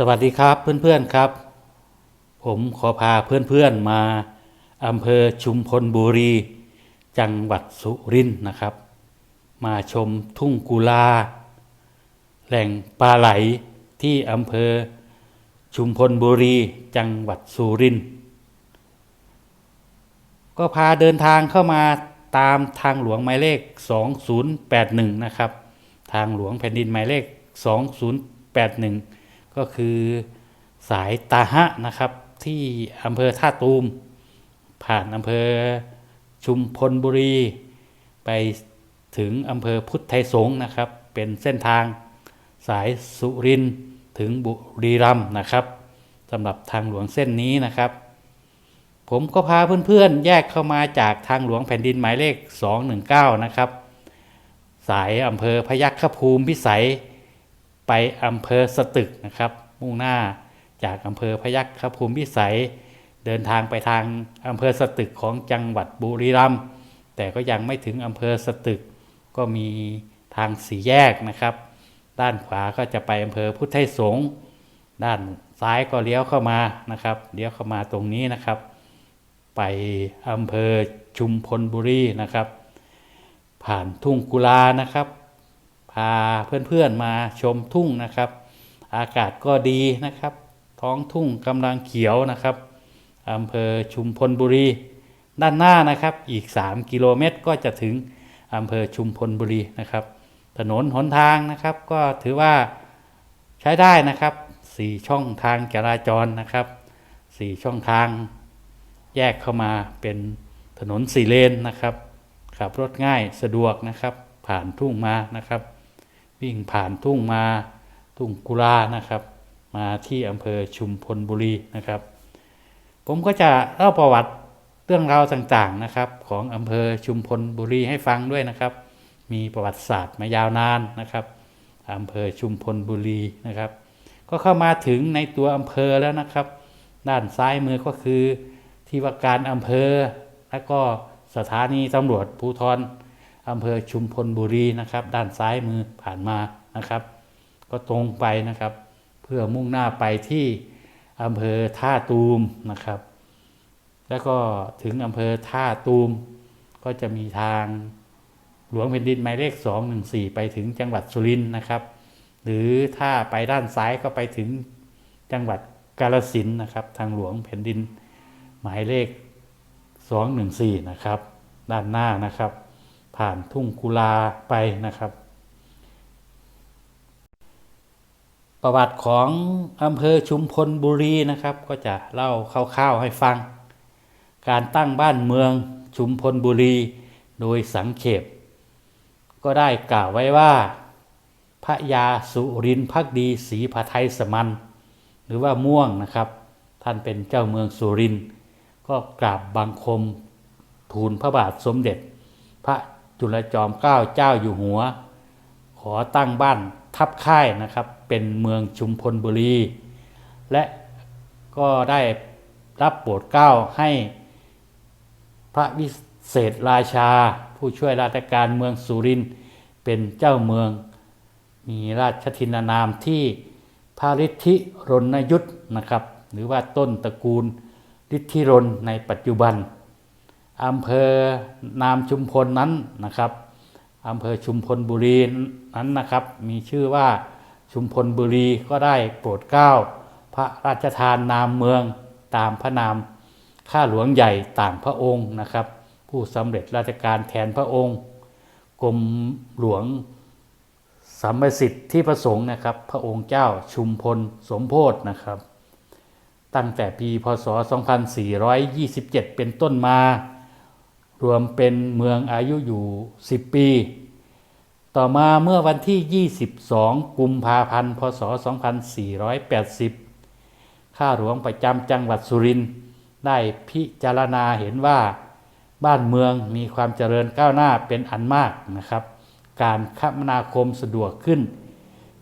สวัสดีครับเพื่อนๆครับ ผมขอพาเพื่อนๆมาอำเภอชุมพลบุรี จังหวัดสุรินทร์นะครับ มาชมทุ่งกุลา แหล่งปลาไหลที่อำเภอชุมพลบุรีจังหวัดสุรินทร์ก็พาเดินทางเข้ามาตามทางหลวงหมายเลข 2081 นะครับ ทางหลวงแผ่นดินหมายเลข 2081 ก็คือสายตาหะนะครับ ที่อำเภอท่าตูม ผ่านอำเภอชุมพลบุรี ไปถึงอำเภอพุทธไทยสงนะครับ เป็นเส้นทางสายสุรินถึงบุรีรัมย์นะครับสำหรับทางหลวงเส้นนี้นะครับ ผมก็พาเพื่อนๆ แยกเข้ามาจากทางหลวงแผ่นดินหมายเลข 219 นะครับ สายอำเภอพยัคฆภูมิพิสัย ไปอำเภอสตึกนะครับ มุ่งหน้าจากอำเภอพยัคฆภูมิพิสัย เดินทางไปทางอำเภอสตึกของจังหวัดบุรีรัมย์แต่ก็ยังไม่ถึงอำเภอสตึก ก็มีทางสี่แยกนะครับ ด้านขวาก็จะไปอำเภอพุทธไทยสงฆ์ด้านซ้ายก็เลี้ยวเข้ามานะครับเลี้ยวเข้ามาตรงนี้นะครับ ไปอำเภอชุมพลบุรีนะครับ ผ่านทุ่งกุลานะครับ พาเพื่อนๆมาชมทุ่งนะครับ อากาศก็ดีนะครับ ท้องทุ่งกำลังเขียวนะครับอำเภอชุมพลบุรี ด้านหน้านะครับอีก 3 กิโลเมตรก็จะถึงอำเภอชุมพลบุรีนะครับ ถนนหนทางนะครับ ก็ถือว่าใช้ได้นะครับ 4 ช่องทางจราจรนะครับ 4 ช่องทางแยกเข้ามาเป็นถนนสี่เลนนะครับขับรถง่ายสะดวกนะครับ ผ่านทุ่งมานะครับ วิ่งผ่านทุ่งมาทุ่งกุลานะครับ มาที่อำเภอชุมพลบุรีนะครับ ผมก็จะเล่าประวัติเรื่องราวต่างๆนะครับของอำเภอชุมพลบุรีให้ฟังด้วยนะครับ มีประวัติศาสตร์มายาวนานนะครับอำเภอชุมพลบุรีนะครับ ก็เข้ามาถึงในตัวอำเภอแล้วนะครับ ด้านซ้ายมือก็คือที่ว่าการอำเภอ และก็สถานีตำรวจภูธร อำเภอชุมพลบุรีนะครับ ด้านซ้ายมือผ่านมานะครับ ก็ตรงไปนะครับ เพื่อมุ่งหน้าไปที่อำเภอท่าตูมนะครับ แล้วก็ถึงอำเภอท่าตูม ก็จะมีทางหลวงแผ่นดินหมายเลข 214 ไปถึงจังหวัดสุรินทร์นะครับ หรือถ้าไปด้านซ้ายก็ไปถึงจังหวัดกาฬสินนะครับ ทางหลวงแผ่นดินหมายเลข 214 นะครับ ด้านหน้านะครับ ผ่านทุ่งกุลาไปนะครับ ประวัติของอำเภอชุมพลบุรีนะครับ ก็จะเล่าคร่าวๆให้ฟัง การตั้งบ้านเมืองชุมพลบุรีโดยสังเขปก็ได้กล่าวไว้ว่าพระยาสุรินพักดีศรีพระไทยสมัน หรือว่าม่วงนะครับ ท่านเป็นเจ้าเมืองสุรินก็กราบบังคมทูลพระบาทสมเด็จ พระ จุลจอมเกล้าเจ้าอยู่หัว ขอตั้งบ้านทับค่ายนะครับ เป็นเมืองชุมพลบุรี และก็ได้รับโปรดเกล้าให้พระวิเศษราชา ผู้ช่วยราชการเมืองสุรินเป็นเจ้าเมือง มีราชทินานามที่พระฤทธิรณยุทธนะครับ หรือว่าต้นตระกูลฤทธิรนในปัจจุบัน อำเภอนามชุมพลนั้นนะครับอำเภอชุมพลบุรีนั้นนะครับ มีชื่อว่าชุมพลบุรีก็ได้โปรดเกล้า พระราชทานนามเมืองตามพระนามข้าหลวงใหญ่ต่างพระองค์นะครับ ผู้สำเร็จราชการแทนพระองค์กรมหลวงสัมมสิทธิ์ที่ประสงค์นะครับ พระองค์เจ้าชุมพลสมโพธนะครับ ตั้งแต่ปีพศ 2427 เป็นต้นมา รวมเป็นเมืองอายุอยู่ 10 ปี ต่อมาเมื่อวันที่ 22 กุมภาพันธ์ พศ 2480 ข้าหลวงประจำจังหวัดสุรินทร์ได้พิจารณาเห็นว่าบ้านเมืองมีความเจริญก้าวหน้าเป็นอันมากนะครับ การคมนาคมสะดวกขึ้น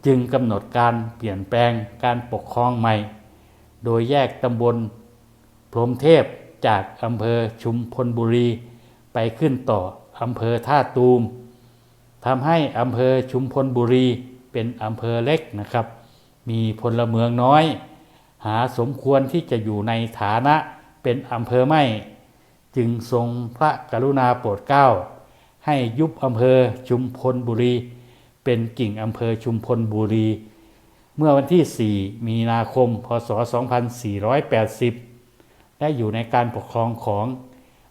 จึงกำหนดการเปลี่ยนแปลงการปกครองใหม่ โดยแยกตำบลพรหมเทพจากอำเภอชุมพลบุรี ไปขึ้นต่ออำเภอท่าตูมทำให้อำเภอชุมพลบุรีเป็นอำเภอเล็กนะครับ มีพลเมืองน้อย หาสมควรที่จะอยู่ในฐานะเป็นอำเภอไม่ จึงทรงพระกรุณาโปรดเกล้า ให้ยุบอำเภอชุมพลบุรี เป็นกิ่งอำเภอชุมพลบุรี เมื่อวันที่ 4 มีนาคม พศ 2480 และอยู่ในการปกครองของ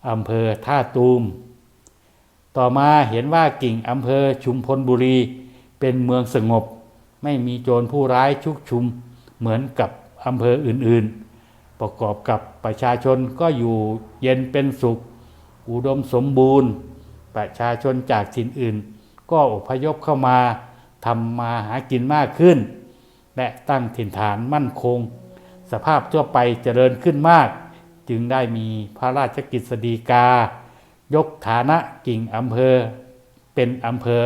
อำเภอท่าตูม ต่อมาเห็นว่ากิ่งอำเภอชุมพลบุรี เป็นเมืองสงบ ไม่มีโจรผู้ร้ายชุกชุมเหมือนกับอำเภออื่นๆ ประกอบกับประชาชนก็อยู่เย็นเป็นสุข อุดมสมบูรณ์ ประชาชนจากถิ่นอื่น ก็อพยพเข้ามาทำมาหากินมากขึ้น และตั้งถิ่นฐานมั่นคง สภาพทั่วไปเจริญขึ้นมาก จึงได้มีพระราชกิจสฎีกา ยกฐานะกิ่งอำเภอ เป็นอำเภอ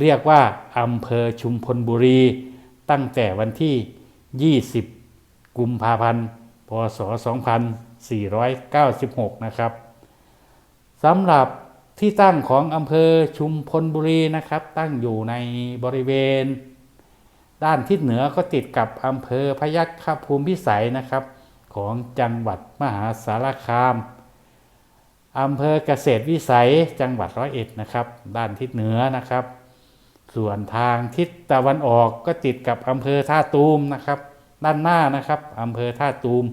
เรียกว่าอำเภอชุมพลบุรี ตั้งแต่วันที่ 20 กุมภาพันธ์ พศ 2496 นะครับสำหรับที่ตั้งของอำเภอชุมพลบุรีนะครับ ตั้งอยู่ในบริเวณ ด้านทิศเหนือก็ติดกับอำเภอพยัคฆภูมิพิสัยนะครับ ของจังหวัดมหาสารคามอำเภอเกษตรวิสัยจังหวัดร้อยเอ็ดนะครับ ด้านทิศเหนือนะครับ ส่วนทางทิศตะวันออกก็ติดกับอำเภอท่าตูมนะครับ ด้านหน้านะครับอำเภอท่าตูม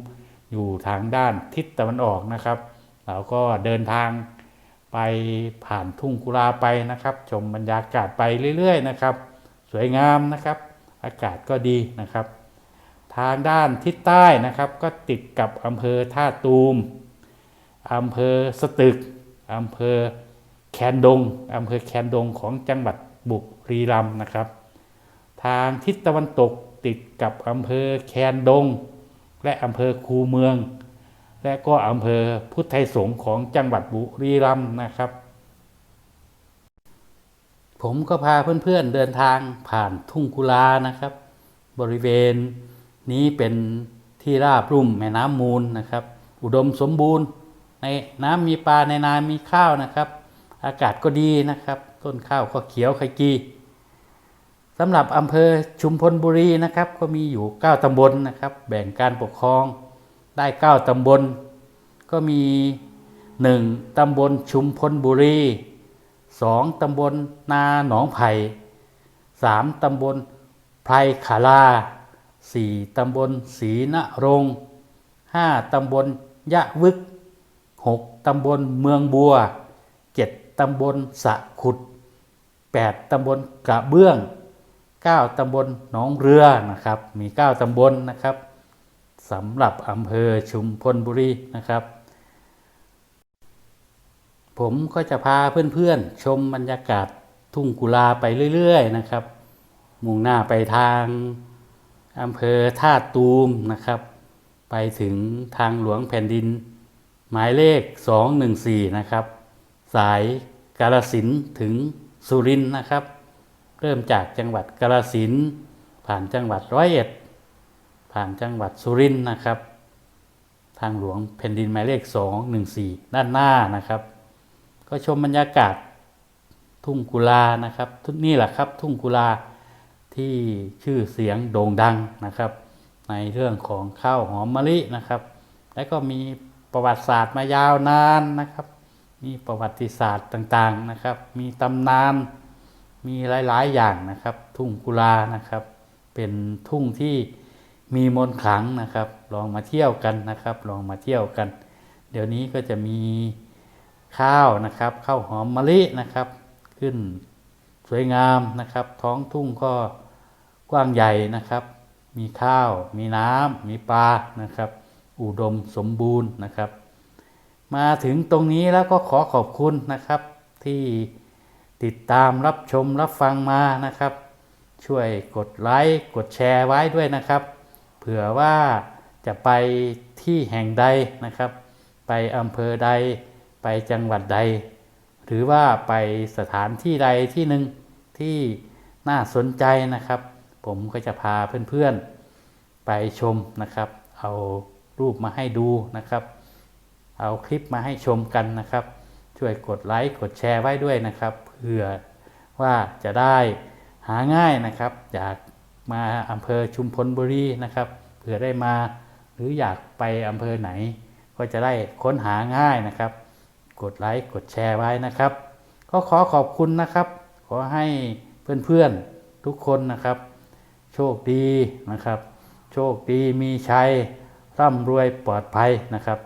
อยู่ทางด้านทิศตะวันออกนะครับเราก็เดินทางไปผ่านทุ่งกุลาไปนะครับ ชมบรรยากาศไปเรื่อยๆนะครับ สวยงามนะครับ อากาศก็ดีนะครับ ทางด้านทิศใต้นะครับ ก็ติดกับอำเภอท่าตูมอำเภอสตึกอำเภอแคนดงอำเภอแคนดงของจังหวัดบุรีรัมย์นะครับ ทางทิศตะวันตกติดกับอำเภอแคนดง และอำเภอคูเมือง และก็อำเภอพุทธไทยสงของจังหวัดบุรีรัมย์นะครับ ผมก็พาเพื่อนๆเดินทางผ่านทุ่งกุลานะครับ บริเวณ นี้เป็นที่ราบรุ่มแม่น้ำมูลนะครับ อุดมสมบูรณ์ ในน้ำมีปลาในนามีข้าวนะครับ อากาศก็ดีนะครับ ต้นข้าวก็เขียวขจีสำหรับอำเภอชุมพลบุรีนะครับ ก็มีอยู่ 9ตำบลนะครับ แบ่งการปกครองได้ 9ตำบล ก็มี 1ตำบลชุมพลบุรี 2ตำบลนาหนองไผ่3ตำบลไพรขาลา 4 ตำบลศรีนรงค์5ตำบลยะวึก 6 ตำบลเมืองบัว 7 ตำบลสะขุด 8 ตำบลกระเบื้อง 9 ตำบลหนองเรือนะครับ มี 9 ตำบลนะครับสำหรับอำเภอชุมพลบุรีนะครับ ผมก็จะพาเพื่อนๆ ชมบรรยากาศทุ่งกุลาไปเรื่อย ๆ นะครับ มุ่งหน้าไปทาง อำเภอท่าตูมนะครับ ไปถึงทางหลวงแผ่นดิน หมายเลข 214 นะครับ สายกาลสินถึงสุรินนะครับ เริ่มจากจังหวัดกาลสินผ่านจังหวัดร้อยเอ็ด ผ่านจังหวัดสุรินนะครับ ทางหลวงแผ่นดินหมายเลข 214 ด้านหน้านะครับ ก็ชมบรรยากาศทุ่งกุลานะครับ ทุกนี่แหละครับ ทุ่งกุลา ที่ชื่อเสียงโด่งดังนะครับ ในเรื่องของข้าวหอมมะลินะครับ และก็มีประวัติศาสตร์มายาวนานนะครับ มีประวัติศาสตร์ต่างๆนะครับ มีตำนานมีหลายๆอย่างนะครับ ทุ่งกุลานะครับ เป็นทุ่งที่มีมนต์ขลังนะครับ ลองมาเที่ยวกันนะครับ ลองมาเที่ยวกัน เดี๋ยวนี้ก็จะมีข้าวนะครับข้าวหอมมะลินะครับ ขึ้นสวยงามนะครับ ท้องทุ่งก็ กว้างใหญ่นะครับ มีข้าว มีน้ำ มีปลานะครับ อุดมสมบูรณ์นะครับ มาถึงตรงนี้แล้วก็ขอขอบคุณนะครับ ที่ติดตามรับชมรับฟังมานะครับ ช่วยกดไลค์กดแชร์ไว้ด้วยนะครับ เผื่อว่าจะไปที่แห่งใดนะครับ ไปอำเภอใด ไปจังหวัดใด หรือว่าไปสถานที่ใดที่หนึ่งที่น่าสนใจนะครับ ผมก็จะพาเพื่อนๆไปชมนะครับ เอารูปมาให้ดูนะครับ เอาคลิปมาให้ชมกันนะครับ ช่วยกดไลค์กดแชร์ไว้ด้วยนะครับเพื่อว่าจะได้หาง่ายนะครับ อยากมาอำเภอชุมพลบุรีนะครับเผื่อได้มา หรืออยากไปอำเภอไหน ก็จะได้ค้นหาง่ายนะครับ กดไลค์กดแชร์ไว้นะครับก็ขอขอบคุณนะครับ ขอให้เพื่อนๆทุกคนนะครับ โชคดีนะครับ โชคดีมีชัยร่ำรวยปลอดภัยนะครับ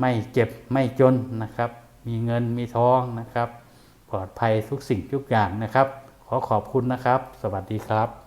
ไม่เจ็บไม่จนนะครับ มีเงินมีทองนะครับ ปลอดภัยทุกสิ่งทุกอย่างนะครับ ขอขอบคุณนะครับ สวัสดีครับ